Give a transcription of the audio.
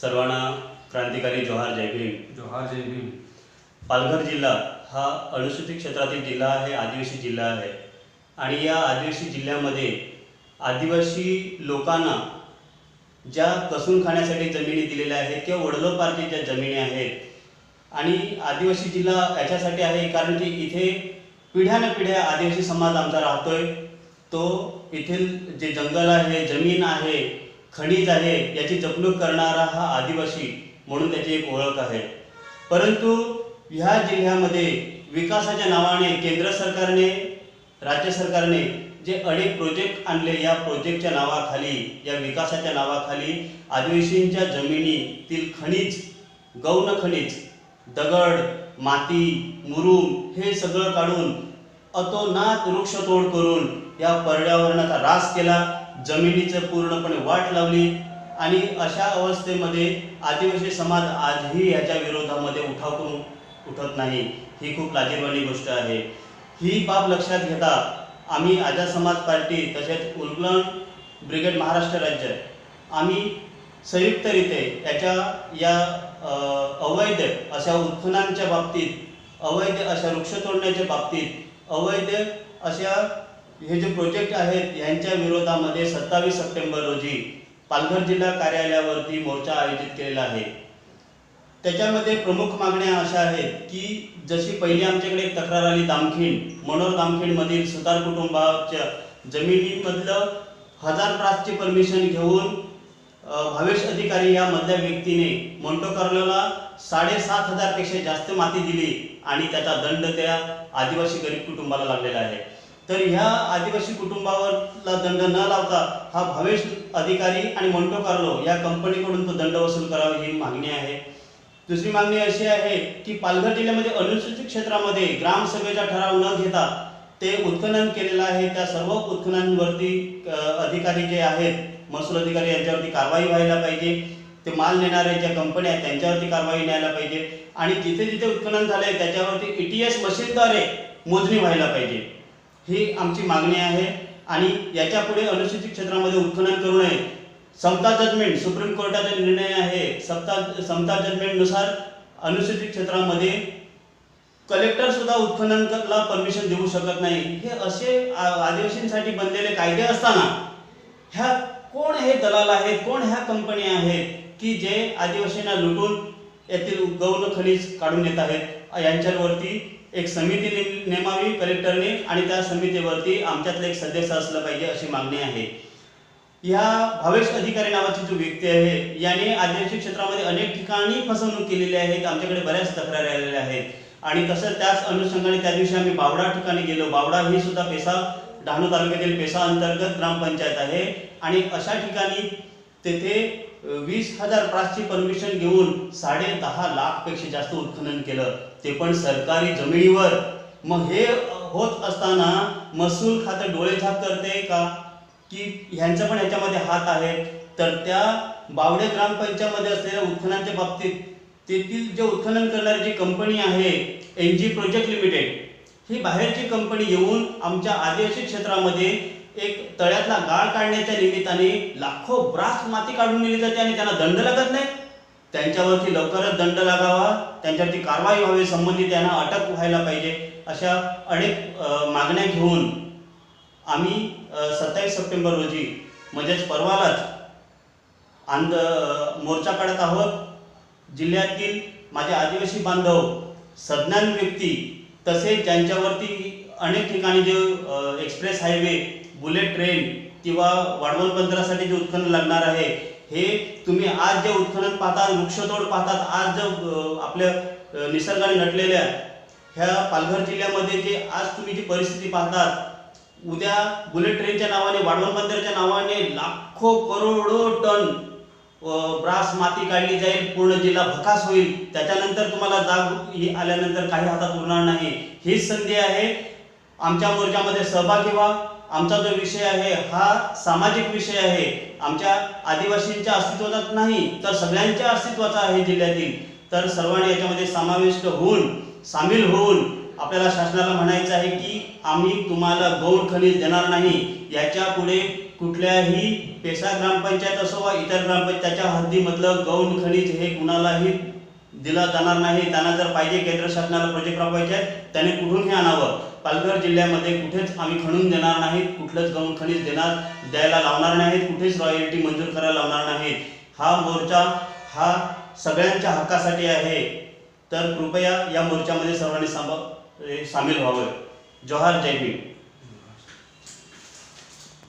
सर्वांना क्रांतिकारी जोहार जय भीम. जोहार जय भीम. पालघर जिल्हा हा अनुसूचित क्षेत्रातील जिल्हा आहे आदिवासी जिल्हा आहे. आणि या आदिवासी जिल्ह्यामध्ये आदिवासी लोकांना ज्या कसून खाण्यासाठी जमिनी दिलेल्या आहेत किंवा वडलोपार्जित ज्या जमिनी आहेत आणि आदिवासी जिल्हा याच्यासाठी आहे कारण की इथे पिढ्यान पिढ्या आदिवासी समाज आमचा राहतोय. तो येथील जे जंगल आहे जमीन आहे खनिज आहे याची जपणूक करणारा हा आदिवासी म्हणून त्याची एक ओळख आहे. परंतु ह्या जिल्ह्यामध्ये विकासाच्या नावाने केंद्र सरकारने राज्य सरकारने जे अनेक प्रोजेक्ट आणले या प्रोजेक्टच्या नावाखाली या विकासाच्या नावाखाली आदिवासींच्या जमिनीतील खनिज गौण खनिज दगड माती मुरुम हे सगळं काढून अतोनात वृक्षतोड करून या पर्यावरणाचा ऱ्हास केला. जमिनीचं पूर्णपणे वाट लावली आणि अशा अवस्थेमध्ये आदिवासी समाज आजही याच्या विरोधामध्ये उठाव करून उठत नाही. ही खूप लाजीरवाणी गोष्ट आहे. ही बाब लक्षात घेता आम्ही आझाद समाज पार्टी तसेच उलगलन ब्रिगेड महाराष्ट्र राज्य आम्ही संयुक्तरित्या याच्या या अवैध अशा उत्खननाच्या बाबतीत अवैध अशा वृक्ष तोडण्याच्या बाबतीत अवैध अशा हे जे प्रोजेक्ट आहेत यांच्या विरोधामध्ये सत्तावीस सप्टेंबर रोजी पालघर जिल्हा कार्यालयावरती मोर्चा आयोजित केलेला आहे. त्याच्यामध्ये प्रमुख मागण्या अशा आहेत की जशी पहिली आमच्याकडे एक तक्रार आली दामखिंड मनोर दामखीणमधील सुतार कुटुंबाच्या जमिनीमधलं हजार प्रासची परमिशन घेऊन भावेश अधिकारी या मधल्या व्यक्तीने मोंटो कार्लोला साडेसात हजारपेक्षा जास्त माती दिली आणि त्याचा दंड त्या आदिवासी गरीब कुटुंबाला लागलेला आहे. तर ह्या आदिवासी कुटुंबावरला दंड न लावता हा भावेश अधिकारी आणि मंटो कार्लो या कंपनीकडून तो दंड वसूल करावा ही मागणी आहे. दुसरी मागणी अशी आहे की पालघर जिल्ह्यामध्ये अनुसूचित क्षेत्रामध्ये ग्रामसभेचा ठराव न घेता ते उत्खनन केलेलं आहे. त्या सर्व उत्खननांवरती अधिकारी जे आहेत महसूल अधिकारी यांच्यावरती कारवाई व्हायला पाहिजे. ते माल नेणारे ज्या कंपन्या आहेत त्यांच्यावरती कारवाई न्यायला पाहिजे. आणि जिथे जिथे उत्खनन झालंय त्याच्यावरती ई टी एस मशीनद्वारे मोजणी व्हायला पाहिजे. ही आमची मागणी आहे आणि याच्यापुढे अनुसूचित क्षेत्रामध्ये उत्खनन करू नये. समता जजमेंट सुप्रीम कोर्टाचा निर्णय आहे. समता समता जजमेंटनुसार अनुसूचित क्षेत्रामध्ये कलेक्टर सुद्धा उत्खननला परमिशन देऊ शकत नाही. हे असे आ- आदिवासींसाठी बनलेले कायदे असताना ह्या कोण हे दलाल आहेत कोण ह्या कंपन्या आहेत की जे आदिवासींना लुटून येथील गौण खनिज काढून येत आहेत? यांच्यावरती एक समिती नेमावी कलेक्टरने आणि त्या समितीवरती आमच्यातलं एक सदस्य असलं पाहिजे अशी मागणी आहे. या भावेश अधिकारी नावाची जो व्यक्ती आहे याने आदिवासी क्षेत्रामध्ये अनेक ठिकाणी फसवणूक केलेली आहे आमच्याकडे बऱ्याच तक्रारी आलेल्या आहेत. आणि तसं त्याच अनुषंगाने त्या दिवशी आम्ही बावडा ठिकाणी गेलो. बावडा ही सुद्धा पेसा डहाणू तालुक्यातील पेसा अंतर्गत ग्रामपंचायत आहे. आणि अशा ठिकाणी तेथे वीस हजार पाचची परमिशन घेऊन साडे दहा लाखपेक्षा जास्त उत्खनन केलं. ते पण सरकारी जमिनीवर. मग हे होत असताना महसूल खातं डोळेझाक करते का? की ह्यांचा पण ह्याच्यामध्ये हात आहे तर त्या बावडे ग्रामपंचायतमध्ये असलेल्या उत्खननाच्या बाबतीत तेथील जे उत्खनन करणारी जी कंपनी आहे एन जी प्रोजेक्ट लिमिटेड ही बाहेरची कंपनी येऊन आमच्या आदिवासी क्षेत्रामध्ये एक तळ्यातला गाळ काढण्याच्या निमित्ताने लाखो ब्रास माती काढून नेली जाते आणि त्यांना दंड लागत नाही. त्यांच्यावरती लवकरच दंड लागावा त्यांच्यावरती कारवाई व्हावी संबंधित त्यांना अटक व्हायला पाहिजे अशा अनेक मागण्या घेऊन आम्ही सत्तावीस सप्टेंबर रोजी म्हणजेच परवालाच आंद मोर्चा काढत आहोत. जिल्ह्यातील माझे आदिवासी बांधव सज्ञान व्यक्ती तसेच ज्यांच्यावरती अनेक ठिकाणी जे एक्सप्रेस हायवे बुलेट ट्रेन किंवा वाढवण बंदरासाठी जे उत्खनन लागणार आहे हे तुम्ही आज जे उत्खनन पाहतात वृक्षतोड पाहतात आज जे आपल्या निसर्गाने नटलेल्या ह्या पालघर जिल्ह्यामध्ये जे आज तुम्ही जी परिस्थिती पाहतात उद्या बुलेट ट्रेनच्या नावाने वाढवण बंदरच्या नावाने लाखो करोडो टन ब्रास माती काढली जाईल पूर्ण जिल्हा भकास होईल. त्याच्यानंतर तुम्हाला जाग ही आल्यानंतर काही हातात उरणार नाही. हीच संधी आहे. आमच्या मोर्चामध्ये सहभागी व्हा. आमचा जो विषय आहे हा सामाजिक विषय आहे. आमच्या आदिवासींच्या अस्तित्वात नाही तर सगळ्यांच्या अस्तित्वाचा आहे जिल्ह्यातील. तर सर्वांनी याच्यामध्ये समाविष्ट होऊन सामील होऊन आपल्याला शासनाला म्हणायचं आहे की आम्ही तुम्हाला गौण खनिज देणार नाही. याच्यापुढे कुठल्याही पेसा ग्रामपंचायत असो वा इतर ग्रामपंचायत त्याच्या हद्दीमधलं गौण खनिज हे कुणालाही दिला जाणार नाही. त्यांना जर पाहिजे केंद्र शासनाला प्रोजेक्ट राबवायचे आहेत कुठून हे आणावं? पालघर जिल्ह्यामध्ये कुठेच आम्ही खणून देणार नाहीत कुठलंच गौण खनिज देणार द्यायला लावणार नाहीत कुठेच रॉयल्टी मंजूर करायला लावणार नाहीत हा मोर्चा हा सगळ्यांच्या हक्कासाठी आहे. तर कृपया या मोर्चामध्ये सर्वांनी साम सामील व्हावं. जोहार जय हिंद.